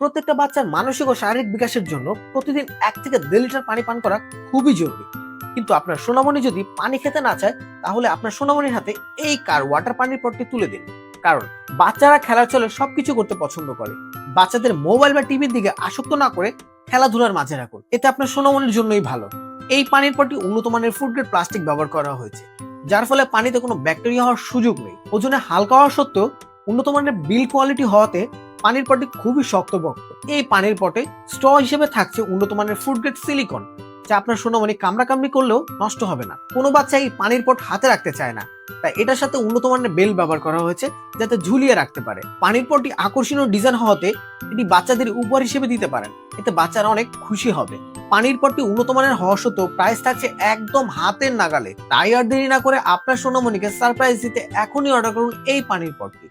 প্রত্যেকটা বাচ্চার মানসিক ও শারীরিক বিকাশের জন্য প্রতিদিন এক থেকে দেড় লিটার পানি পান করা খুবই জরুরি। কিন্তু আপনার সোনামণি যদি পানি খেতে না চায়, তাহলে আপনার সোনামণির হাতে এই কার ওয়াটার পানির পটটি তুলে দিন। কারণ বাচ্চারা খেলার চলে সবকিছু করতে পছন্দ করে। বাচ্চাদের মোবাইল বা টিভির দিকে আসক্ত না করে খেলাধুলার মাঝে রাখুন। এতে আপনার সোনামণির জন্যই ভালো। এই পানির পটটি উন্নত মানের ফুড গ্রেড প্লাস্টিক ব্যবহার করা হয়েছে। যার ফলে পানিতে কোনো ব্যাকটেরিয়া হওয়ার সুযোগ নেই। ওজনে হালকা হওয়া সত্ত্বেও উন্নত মানের বিল কোয়ালিটি হওয়াতে পানির পটটি খুবই শক্তপোক্ত এই পানির পটে স্ট্র হিসেবে থাকছে উন্নত মানের ফুড গ্রেড সিলিকন, যা আপনার সোনামণি কামড়াকামড়ি করলেও নষ্ট হবে না। কোনো বাচ্চা এই পানির পট হাতে রাখতে চায় না। তাই এটার সাথে উন্নত মানের বেল ব্যবহার করা হয়েছে, যাতে ঝুলিয়ে রাখতে পারে। পানির পটটি আকর্ষণীয় ডিজাইন হওয়াতে এটি বাচ্চাদের উপহার হিসেবে দিতে পারেন। এতে বাচ্চারা অনেক খুশি হবে। পানির পটটি উন্নত মানের হওয়া সত্ত্বেও প্রাইস থাকছে একদম হাতের নাগালে। তাই আর দেরি না করে আপনার সোনামণিকে সারপ্রাইজ দিতে এখনই অর্ডার করুন এই পানির পটটি।